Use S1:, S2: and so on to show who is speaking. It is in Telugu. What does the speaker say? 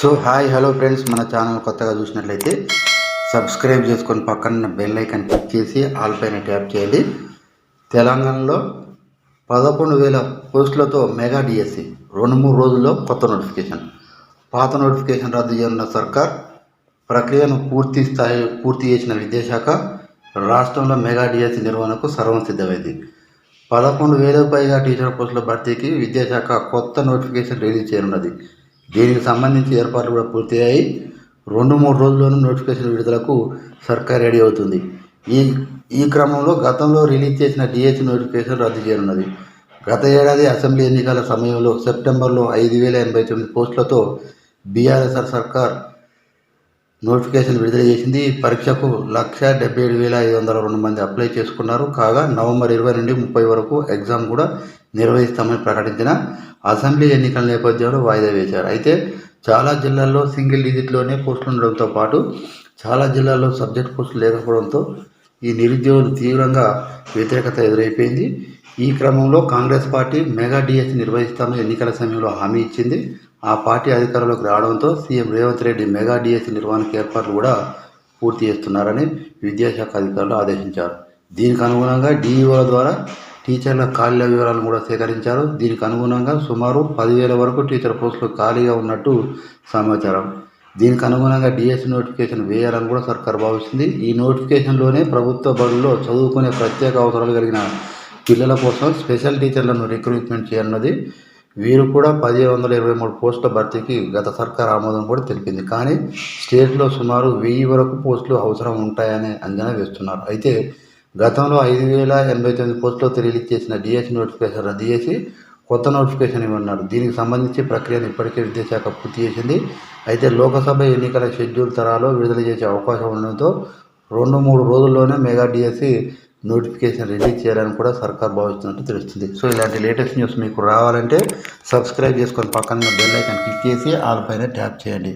S1: సో హాయ్ హలో ఫ్రెండ్స్ మన ఛానల్ కొత్తగా చూసినట్లయితే సబ్స్క్రైబ్ చేసుకొని పక్కన బెల్ ఐకన్ క్లిక్ చేసి ఆల్ పైన ట్యాప్ చేయండి. తెలంగాణలో పదకొండు వేల పోస్టులతో మెగా డిఎస్సి రెండు మూడు రోజుల్లో కొత్త నోటిఫికేషన్. పాత నోటిఫికేషన్ రద్దు చేయనున్న సర్కార్ ప్రక్రియను పూర్తి స్థాయి పూర్తి చేసిన విద్యాశాఖ రాష్ట్రంలో మెగా డిఎస్సి నిర్వహణకు సర్వం సిద్ధమైంది పదకొండు వేలకు పైగా టీచర్ పోస్టుల భర్తీకి విద్యాశాఖ కొత్త నోటిఫికేషన్ రిలీజ్ చేయనున్నది. దీనికి సంబంధించి ఏర్పాట్లు కూడా పూర్తయ్యాయి. రెండు మూడు రోజుల్లోనూ నోటిఫికేషన్ విడుదలకు సర్కార్ రెడీ అవుతుంది. ఈ ఈ క్రమంలో గతంలో రిలీజ్ చేసిన డిహెచ్ నోటిఫికేషన్ రద్దు చేయనున్నది. గత ఏడాది అసెంబ్లీ ఎన్నికల సమయంలో సెప్టెంబర్లో ఐదు వేల ఎనభై తొమ్మిది పోస్టులతో బీఆర్ఎస్ఆర్ సర్కార్ నోటిఫికేషన్ విడుదల చేసింది. పరీక్షకు లక్ష డెబ్బై ఏడు వేల ఐదు వందల రెండు మంది అప్లై చేసుకున్నారు. కాగా నవంబర్ ఇరవై నుండి ముప్పై వరకు ఎగ్జామ్ కూడా నిర్వహిస్తామని ప్రకటించిన అసెంబ్లీ ఎన్నికల నేపథ్యంలో వాయిదా వేశారు. అయితే చాలా జిల్లాల్లో సింగిల్ డిజిట్లోనే పోస్టులు ఉండడంతో పాటు చాలా జిల్లాల్లో సబ్జెక్ట్ పోస్టులు లేకపోవడంతో ఈ నిరుద్యోగులు తీవ్రంగా వ్యతిరేకత ఎదురైపోయింది. ఈ క్రమంలో కాంగ్రెస్ పార్టీ మెగా డిఎస్సి నిర్వహిస్తామని ఎన్నికల సమయంలో హామీ ఇచ్చింది. ఆ పార్టీ అధికారంలోకి రావడంతో CM Revanth Reddy mega DSC నిర్వహణకు ఏర్పాట్లు కూడా పూర్తి చేస్తున్నారని విద్యాశాఖ అధికారులు ఆదేశించారు. దీనికి అనుగుణంగా డిఈఓల ద్వారా టీచర్ల ఖాళీల వివరాలను కూడా సేకరించారు. దీనికి అనుగుణంగా సుమారు పదివేల వరకు టీచర్ పోస్టులు ఖాళీగా ఉన్నట్టు సమాచారం. దీనికి అనుగుణంగా డిఎస్సీ నోటిఫికేషన్ వేయాలని కూడా సర్కార్ భావిస్తుంది. ఈ నోటిఫికేషన్లోనే ప్రభుత్వ బడుల్లో చదువుకునే ప్రత్యేక అవసరాలు కలిగిన పిల్లల కోసం స్పెషల్ టీచర్లను రిక్రూట్మెంట్ చేయనున్నది వీరు కూడా పదిహేను వందల ఇరవై మూడు పోస్టుల భర్తీకి గత సర్కార్ ఆమోదం కూడా తెలిపింది. కానీ స్టేట్లో సుమారు వెయ్యి వరకు పోస్టులు అవసరం ఉంటాయని అంచనా వేస్తున్నారు. అయితే గతంలో ఐదు వేల ఎనభై తొమ్మిది పోస్టులు రిలీజ్ చేసిన డిఎస్సి నోటిఫికేషన్ రద్దు చేసి కొత్త నోటిఫికేషన్ ఇవ్వన్నారు దీనికి సంబంధించి ప్రక్రియను ఇప్పటికే విద్యాశాఖ పూర్తి చేసింది. అయితే లోకసభ ఎన్నికల షెడ్యూల్ తరాలో విడుదల చేసే అవకాశం ఉండడంతో రెండు మూడు రోజుల్లోనే మెగా డిఎస్సి నోటిఫికేషన్ రిలీజ్ చేయాలని కూడా సర్కార్ భావిస్తున్నట్టు తెలుస్తుంది. సో ఇలాంటి లేటెస్ట్ న్యూస్ మీకు రావాలంటే సబ్స్క్రైబ్ చేసుకొని పక్కన బెల్ ఐకాన్ క్లిక్ చేసి ఆల్ పైన ట్యాప్ చేయండి.